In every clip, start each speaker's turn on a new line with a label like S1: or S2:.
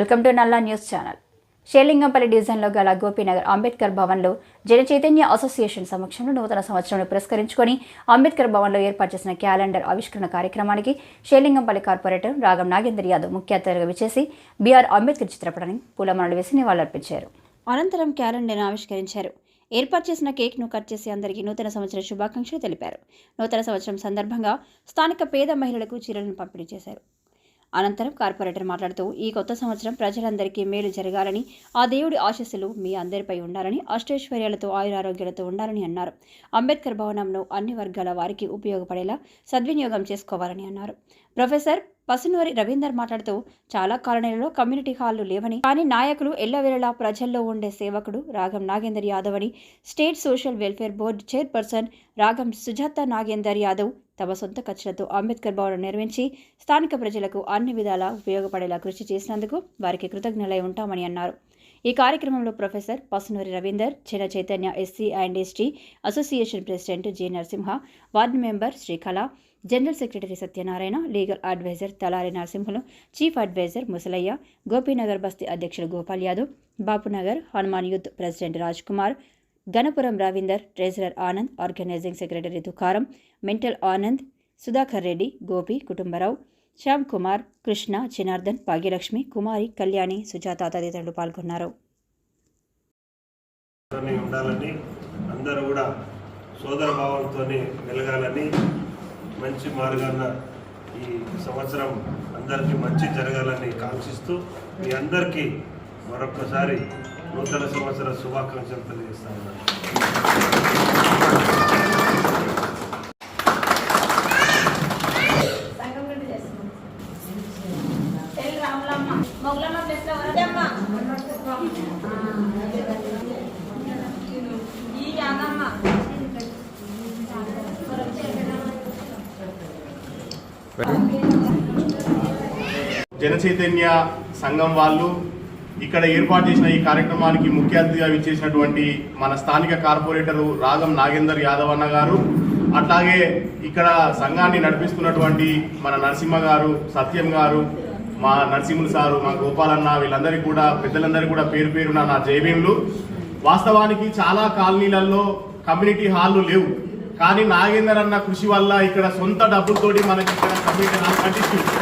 S1: Welcome to Nalla news channel. Serilingampally డివిజన్లో గల గోపీనగర్ అంబేద్కర్ భవన్లో జన చైతన్య అసోసియేషన్ సమక్షంలో నూతన సంవత్సరం పురస్కరించుకొని అంబేద్కర్ భవన్లో ఏర్పాటు చేసిన క్యాలెండర్ ఆవిష్కరణ కార్యక్రమానికి షేలింగంపల్లి కార్పొరేటర్ రాగం నాగేందర్ యాదవ్ ముఖ్య అతిథిగా విచ్చేసి బీఆర్ అంబేద్కర్ చిత్రపటాన్ని పూలమాలలు వేసి నివాళులర్పించారు. అనంతరం క్యాలెండర్ను ఆవిష్కరించారు. ఏర్పాటు చేసిన కేక్ను కట్ చేసి అందరికీ నూతన సంవత్సర శుభాకాంక్షలు తెలిపారు. నూతన సంవత్సరం సందర్భంగా స్థానిక పేద మహిళలకు చీరలను పంపిణీ చేశారు. అనంతరం కార్పొరేటర్ మాట్లాడుతూ ఈ కొత్త సంవత్సరం ప్రజలందరికీ మేలు జరగాలని ఆ దేవుడి ఆశీస్సులు మీ అందరిపై ఉండాలని అష్టైశ్వర్యాలతో ఆయురారోగ్యాలతో ఉండాలని అన్నారు. అంబేద్కర్ భవనంను అన్ని వర్గాల వారికి ఉపయోగపడేలా సద్వినియోగం చేసుకోవాలని అన్నారు. ప్రొఫెసర్ పసునూరి రవీందర్ మాట్లాడుతూ చాలా కాలనీలలో కమ్యూనిటీ హాళ్ళు లేవని కానీ నాయకులు ఎల్లవేళలా ప్రజల్లో ఉండే సేవకుడు రాగం నాగేందర్ యాదవ్ అని state social welfare board chairperson Ragam Sujatha Nagender Yadav తమ సొంత ఖర్చులతో అంబేద్కర్ భవనం నిర్మించి స్థానిక ప్రజలకు అన్ని విధాలా ఉపయోగపడేలా కృషి చేసినందుకు వారికి కృతజ్ఞులై ఉంటామని అన్నారు. ఈ కార్యక్రమంలో professor Pasunuri Ravinder Chinna Chaitanya SC and ST association president G Narasimha ward member Srikala general secretary Satyanarayana legal advisor Talari Narasimhulu chief advisor Musalaiah Gopinagar basti అధ్యక్షుడు Gopal Yadav Bapunagar Hanuman youth president Raj Kumar Ganapuram Ravinder treasurer Anand organising secretary Tukaram mental Anand Sudhakar Reddy Gopi Kutumbarao Shyam Kumar Krishna Janardhan Bhagyalakshmi Kumari Kalyani Sujatha తదితరులు పాల్గొన్నారు.
S2: ఉండాలని అందరూ కూడా సోదర భావంతోనే వెలగాలని మంచి మార్గాన ఈ సంవత్సరం అందరికీ మంచి జరగాలని కాంక్షిస్తూ మీ అందరికీ మరొకసారి నూతన సంవత్సర శుభాకాంక్షలు తెలియజేస్తాను. జనచైతన్య
S3: సంఘం
S4: వాళ్ళు ఇక్కడ ఏర్పాటు చేసిన ఈ కార్యక్రమానికి ముఖ్య అతిథిగా విచ్చేసినటువంటి మన స్థానిక కార్పొరేటరు రాగం నాగేందర్ యాదవ్ అన్న గారు అట్లాగే ఇక్కడ సంఘాన్ని నడిపిస్తున్నటువంటి మన నరసింహ గారు సత్యం గారు మా నరసింహులు సారు మా గోపాలన్న వీళ్ళందరికీ కూడా పెద్దలందరికీ కూడా పేరు పేరున నా జైవీన్లు వాస్తవానికి చాలా కాలనీలలో కమ్యూనిటీ హాల్లు లేవు. కానీ నాగేందర్ అన్న కృషి వల్ల ఇక్కడ సొంత డబ్బులతోటి మనకి ఇక్కడ కమ్యూనిటీ హాల్ కట్టిస్తుంది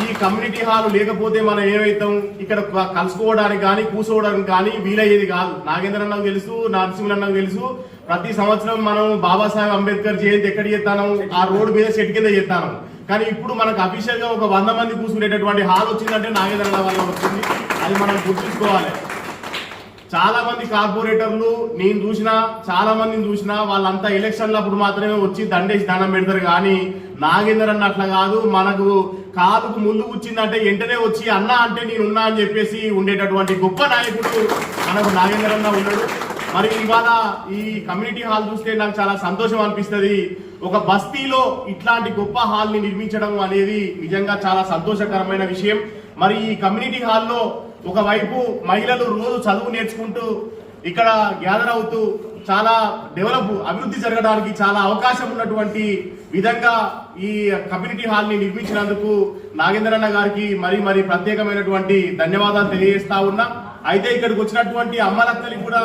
S4: ఈ కమ్యూనిటీ హాల్ లేకపోతే మనం ఏమైతాం? ఇక్కడ కలుసుకోవడానికి కానీ కూర్చోవడానికి కానీ వీలయ్యేది కాదు. నాగేంద్ర అన్నకు తెలుసు నరసింహులు అన్నకు తెలుసు. ప్రతి సంవత్సరం మనం బాబాసాహెబ్ అంబేద్కర్ జయంతి ఎక్కడ చేస్తాను ఆ రోడ్డు మీద చెట్టు కింద చేస్తాను కానీ ఇప్పుడు మనకు అఫీషియల్గా ఒక వంద మంది కూర్చునేటటువంటి హాల్ వచ్చిందంటే నాగేంద్ర అన్న వల్ల వచ్చింది. అది మనం గుర్తుంచుకోవాలి. చాలా మంది కార్పొరేటర్లు నేను చూసినా చాలా మందిని చూసినా వాళ్ళంతా ఎలక్షన్లు అప్పుడు మాత్రమే వచ్చి దండేసి దండం పెడతారు. కానీ నాగేందర్ అన్న అట్లా కాదు. మనకు కాలుకు ముళ్ళు వచ్చిందంటే వెంటనే వచ్చి అన్న అంటే నేను ఉన్నా అని చెప్పేసి ఉండేటటువంటి గొప్ప నాయకుడు మనకు నాగేంద్రన్న ఉన్నాడు. మరి ఇవాళ ఈ కమ్యూనిటీ హాల్ చూస్తే నాకు చాలా సంతోషం అనిపిస్తుంది. ఒక బస్తీలో ఇట్లాంటి గొప్ప హాల్ని నిర్మించడం అనేది నిజంగా చాలా సంతోషకరమైన విషయం. మరి ఈ కమ్యూనిటీ హాల్లో ఒకవైపు మహిళలు రోజు చదువు నేర్చుకుంటూ ఇక్కడ గ్యాదర్ అవుతూ చాలా డెవలప్ అభివృద్ధి జరగడానికి చాలా అవకాశం ఉన్నటువంటి విధంగా ఈ కమ్యూనిటీ హాల్ని నిర్మించినందుకు నాగేంద్రన్న గారికి మరి మరి ప్రత్యేకమైనటువంటి ధన్యవాదాలు తెలియజేస్తా ఉన్నా. అయితే ఇక్కడికి వచ్చినటువంటి అమ్మలక్కలి కూడా